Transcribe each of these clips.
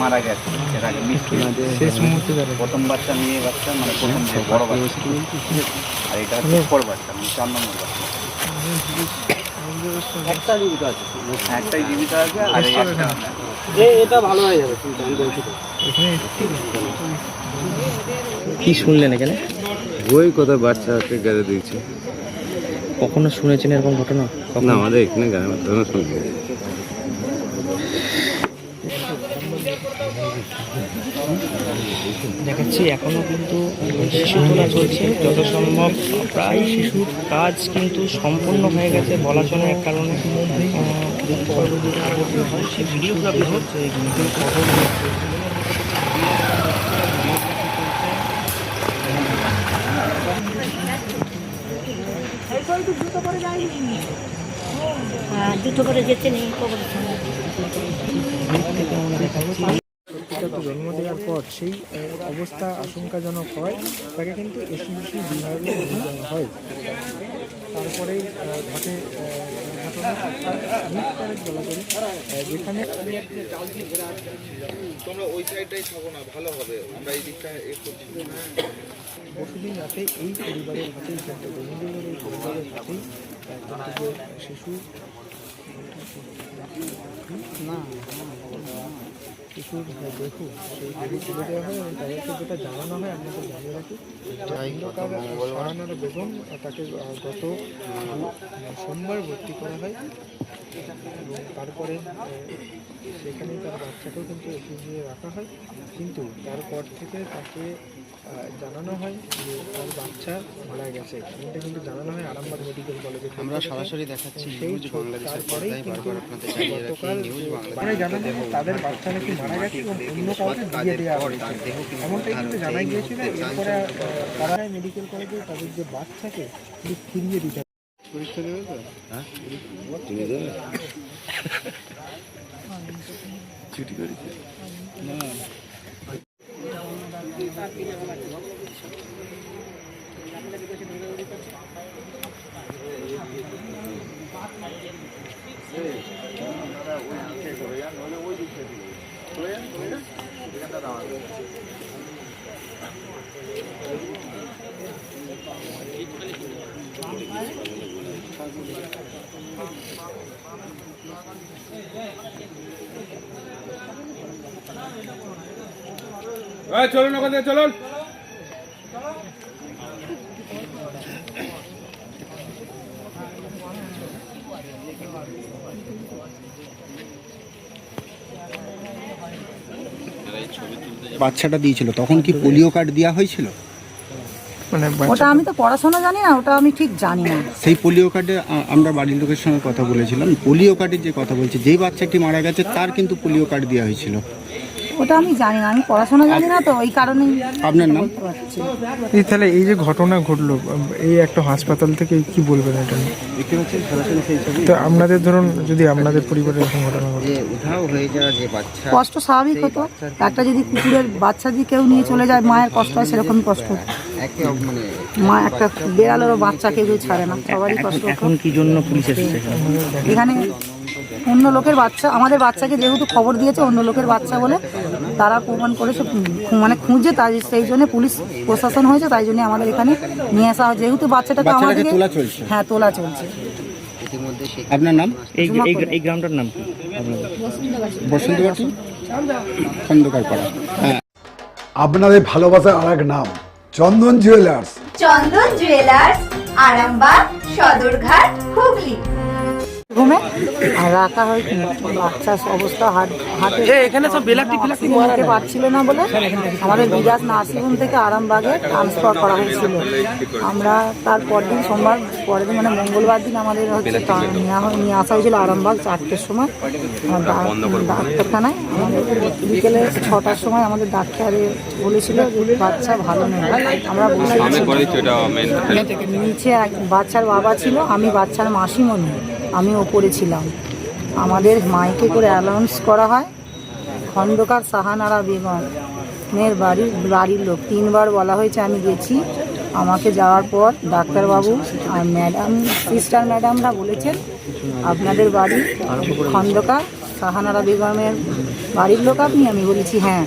মারা গেছে এর আগে মৃত্যু শেষ মুহূর্তে প্রথম বাচ্চা মেয়ে বাচ্চা মানে প্রথম যে বড় বাচ্চা। আর এটা হচ্ছে পর বাচ্চা মানে চার নম্বর বাচ্চা। একটা জীবিত আছে। একটাই জীবিত আছে আর এটা ভালো হয়ে যাবে কি শুনলেন এখানে? ওই কোথায় বাচ্চাকে গেড়ে দিয়েছে। কখনো শুনেছেন এরকম ঘটনা? না আমাদের এখানে গ্রামে ধরনের শুনছি দেখাচ্ছি এখনও কিন্তু শিশু তোলা চলছে। যত সম্ভব প্রায় শিশুর কাজ কিন্তু সম্পূর্ণ হয়ে গেছে। বলা চলে এক কারণে সে ভিডিওগ্রাফি হচ্ছে এখানে কিন্তু করে যেতে নেই কবর থেকে আমরা দেখাচ্ছি বাচ্চাটা জন্ম দেওয়ার পর সেই অবস্থা আশঙ্কাজনক হয় তাকে কিন্তু এসিবিসি বিভাগে হয়। তারপরেই ঘটে আহ, দুর্ঘটনা মিটকারের বলা চলে আহ, যেখানে পরশুদিন রাতে এই কিন্তু এই পরিবারের হাতেই শিশু। না শিশুর দেহু সেই দেহু তুলে দেওয়া হয় এবং তাদেরকে যেটা জানানো হয় আপনাকে জানিয়ে রাখি শাহানারা বেগম তাকে গত সোমবার ভর্তি করা হয়। এবং তারপরে সেখানে তার বাচ্চাকেও কিন্তু এসে রাখা হয়। কিন্তু তারপর থেকে তাকে জানানো হয় যে তার বাচ্চা মারা গেছে। এটা কিন্তু জানানো হয় আরামবাগ মেডিকেল কলেজে। আমরা সরাসরি দেখাচ্ছি নিউজ বাংলাদেশের পর্দায় বারবার আপনাদের জানিয়ে রাখি নিউজ মানে বাংলাদেশ জানানো হয় তাদের বাচ্চা নাকি মারা গেছে এবং অন্য কাউকে দিয়ে দেওয়া হয়েছে। তার দেহ কিন্তু এমনটাই কিন্তু। জানা গিয়েছিল এরপরে তারা মেডিকেল কলেজে তাদের যে বাচ্চাকে ফিরিয়ে দিতে তার চলুন ওখান থেকে চলুন। বাচ্চাটা দিয়েছিল তখন কি পোলিও কার্ড দেওয়া হয়েছিল? মানে ওটা আমি তো পড়াশোনা জানি না ওটা আমি ঠিক জানি না। সেই পোলিও কার্ডে আমরা বাড়ির লোকের সঙ্গে কথা বলেছিলাম। পোলিও কার্ডের যে কথা বলছি যেই বাচ্চাটি মারা গেছে তার কিন্তু পোলিও কার্ড দেওয়া হয়েছিল। ওটা আমি জানি না আমি পড়াশোনা জানি না তো ওই কারণেই। আপনার নাম। এই তাহলে এই যে ঘটনা ঘটলো এই একটা হাসপাতাল থেকে কি বলবেন এটা তো আপনাদের ধরুন যদি আপনাদের পরিবারে এরকম ঘটনা ঘটে। কষ্ট স্বাভাবিক হতো। একটা যদি কুকুরের বাচ্চা যদি কেউ নিয়ে চলে যায় মায়ের কষ্ট হয় সেরকমই কষ্ট হতো। মানে মা একটা বেড়ালেরও বাচ্চা কেউ ছাড়ে না সবারই কষ্ট এখন কি জন্য পুলিশ এখানে? অন্য লোকের বাচ্চা আমাদের বাচ্চাকে যেহেতু খবর দিয়েছে অন্য লোকের বাচ্চা বলে তারা প্রমাণ করেছে মানে খুঁজে তাই সেই জন্য পুলিশ প্রশাসন হয়েছে তাই জন্য আমাদের এখানে নিয়ে আসা হয়। যেহেতু বাচ্চাটাকে আমাদের তোলা হ্যাঁ তোলা চলছে। আপনার নাম? এই এই এই গ্রামটার নাম কি? আপনাদের বসন্ত খন্দকার পাড়া হ্যাঁ। আপনাদের ভালোবাসার আর এক নাম চন্দন জুয়েলার্স। চন্দন জুয়েলার্স আরামবাগ সদরঘাট হুগলি। রুমে আর রাখা হয় বাচ্চার অবস্থা হাট হাটে এখানে সব বেলাটি ফেলাটি অক্সিজেন পারছিল না বলে আমাদের বিরাজ নার্সিংহোম থেকে আরামবাগে ট্রান্সফার করা হয়েছিল। আমরা তার পরদিন সোমবার পরের দিন মানে মঙ্গলবার দিন আমাদের হচ্ছে হয়- নিয়ে আসা হয়েছিল আরামবাগ চারটের সময়। ডাক্তারখানায়। আমাদের বিকেলে ছটার সময় আমাদের ডাক্তারে বলেছিল যে বাচ্চা ভালো নেই। আমরা বসে নিচে এক বাচ্চার বাবা ছিল আমি বাচ্চার মাসিমণি। আমি ওপরে ছিলাম। আমাদের মাইকে করে অ্যানাউন্স করা হয়, খন্দকার সাহানারা বেগম মেয়ের বাড়ির বাড়ির লোক। তিনবার বলা হয়েছে আমি গেছি। আমাকে যাওয়ার পর ডাক্তারবাবু আর ম্যাডাম সিস্টার ম্যাডামরা বলেছেন, আপনাদের বাড়ি খন্দকার সাহানারা বেগমের বাড়ির লোক আপনি? আমি বলেছি হ্যাঁ।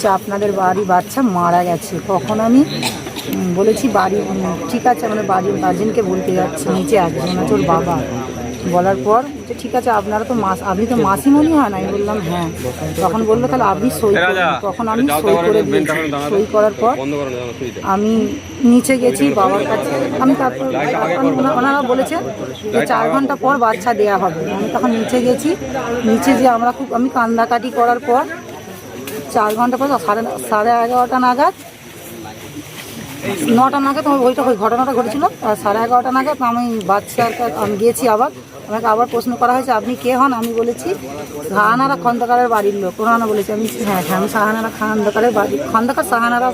যে আপনাদের বাড়ি বাচ্চা মারা গেছে। কখন আমি বলেছি, বাড়ি, ঠিক আছে, আমাদের বাড়ির গার্জেনকে বলতে যাচ্ছি, নিচে আছে, ওর বাবা। বলার পর যে ঠিক আছে আপনারা তো মাস আপনি তো মাসিমণি হন আমি বললাম হ্যাঁ। তখন বলল তাহলে আপনি সই করুন। তখন আমি সই করে দিয়েছি। সই করার পর আমি নিচে গেছি বাবার কাছে আমি তারপর ওনারা বলেছে যে চার ঘণ্টা পর বাচ্চা দেয়া হবে। আমি তখন নিচে গেছি। নিচে যে আমরা খুব আমি কান্দাকাটি করার পর চার ঘণ্টা পর সাড়ে সাড়ে এগারোটা নাগাদ নটা নাগাদ আমার ওইটা ওই ঘটনাটা ঘটেছিল। আর সাড়ে এগারোটা নাগাদ আমি বাচ্চার কা- আমি গিয়েছি আবার। আমাকে আবার প্রশ্ন করা হয়েছে আপনি কে হন? আমি বলেছি সাহানারা খন্দকারের বাড়ির লোক। ওনারা বলেছি আমি হ্যাঁ হ্যাঁ আমি সাহানারা খন্দকারের বাড়ি খন্দকার সাহানারা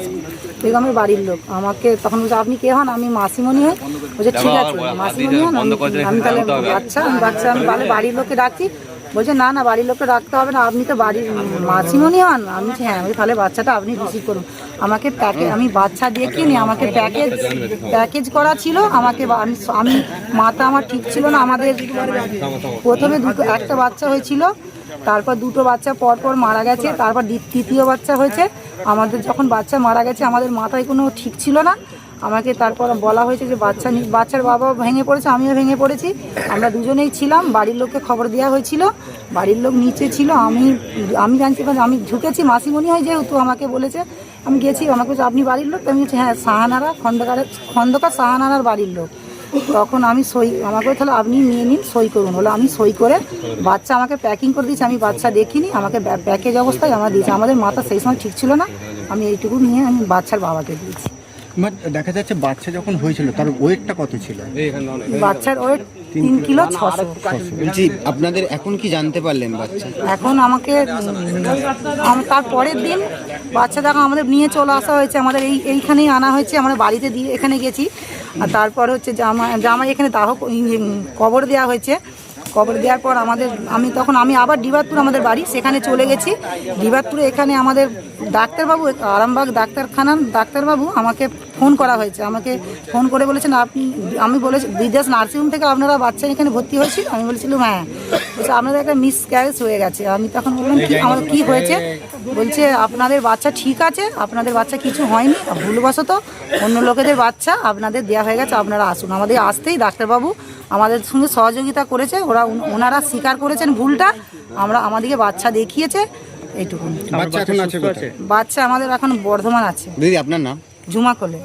বেগমের বাড়ির লোক। আমাকে তখন বলছে আপনি কে হন? আমি মাসিমণি হই। বলছে ঠিক আছে মাসিমণি হন। আমি- আমি তাহলে বাচ্চা আমি বাচ্চা আমি তাহলে বাড়ির লোককে ডাকি। বলছে, না না, বাড়ির লোককে রাখতে হবে না, আপনি তো বাড়ির মাসিমণি হন। আমি হ্যাঁ আমি তাহলে বাচ্চাটা আপনি রিসিভ করুন। আমাকে প্যাকেজ আমি বাচ্চা দেখিনি আমাকে প্যাকেজ প্যাকেজ করা ছিল, আমাকে আমি মাথা আমার ঠিক ছিল না, আমাদের প্রথমে দুটো, একটা বাচ্চা হয়েছিল, তারপর দুটো বাচ্চা পর পর মারা গেছে, তারপর তৃতীয় বাচ্চা হয়েছে। আমাদের যখন বাচ্চা মারা গেছে, আমাদের মাথায় কোনো ঠিক ছিল না আমাকে তারপর বলা হয়েছে যে বাচ্চা বাচ্চার বাবা ভেঙে পড়েছে, আমিও ভেঙে পড়েছি। আমরা দুজনেই ছিলাম, বাড়ির লোককে খবর দেওয়া হয়েছিল। বাড়ির লোক নিচে ছিল, আমি আমি পারি আমি ঢুকেছি, মাসিমণি হয় যেহেতু আমাকে বলেছে, আমি গেছি, আমাকে বলছে, আপনি বাড়ির লোক? আমি বলছি হ্যাঁ সাহানারা, খন্দকারের, খন্দকার সাহানারার বাড়ির লোক। তখন আমি সই, আমাকে তাহলে আপনি নিয়ে নিন, সই করুন। হলো আমি সই করে বাচ্চা আমাকে প্যাকিং করে দিয়েছি, আমি বাচ্চা দেখিনি, আমাকে প্যাকেজ অবস্থায় আমার দিয়েছে। আমাদের মাথা সেই সময় ঠিক ছিল না, আমি এইটুকু নিয়ে আমি বাচ্চার বাবাকে দিয়েছি। দেখা যাচ্ছে বাচ্চা যখন হয়েছিল তার ওয়েটটা কত ছিল? বাচ্চার ওয়েট তিন কিলো ছশো। বলছি আপনাদের এখন কি জানতে পারলেন বাচ্চা? এখন আমাকে আম- তার পরের দিন বাচ্চা দেখা আমাদের নিয়ে চলে আসা হয়েছে আমাদের এই এইখানেই আনা হয়েছে আমরা বাড়িতে দিয়ে এখানে গেছি। আর তারপর হচ্ছে জামা জামা এখানে দাহ ক- ই- উম, কবর দেওয়া হয়েছে। কবর দেওয়ার পর আমাদের, আমি তখন, আমি আবার ডিবাতপুর আমাদের বাড়ি, সেখানে চলে গেছি। ডিবাতপুরে এখানে আমাদের ডাক্তারবাবু, আরামবাগ ডাক্তারখানার ডাক্তারবাবু আমাকে ফোন করা হয়েছে। আমাকে ফোন করে বলেছেন আপনি আমি বলেছি বিদেশ নার্সিংহোম থেকে আপনারা বাচ্চা এখানে ভর্তি হয়েছিল আমি বলেছিলাম হ্যাঁ। বলছে আপনাদের একটা মিস ক্যারেজ হয়ে গেছে। আমি তখন বললাম কি আমার কী হয়েছে? বলছে আপনাদের বাচ্চা ঠিক আছে আপনাদের বাচ্চা কিছু হয়নি ভুলবশত অন্য লোকেদের বাচ্চা আপনাদের দেওয়া হয়ে গেছে আপনারা আসুন। আমাদের আসতেই ডাক্তারবাবু আমাদের সঙ্গে সহযোগিতা করেছে ওরা ওনারা স্বীকার করেছেন ভুলটা আমরা আমাদেরকে বাচ্চা দেখিয়েছে এইটুকু বাচ্চা এখন আছে। বাচ্চা আমাদের এখন বর্ধমান আছে। দিদি আপনার নাম? ঝুমা কোলে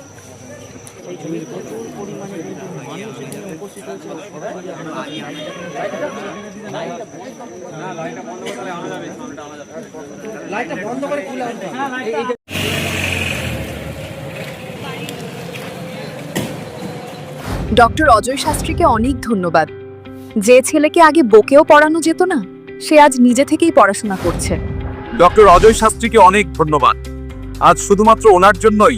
ডক্টর অজয় শাস্ত্রীকে অনেক ধন্যবাদ। যে ছেলেকে আগে বকেও পড়ানো যেত না সে আজ নিজে থেকেই পড়াশোনা করছে। ডক্টর অজয় শাস্ত্রীকে অনেক ধন্যবাদ। আজ শুধুমাত্র ওনার জন্যই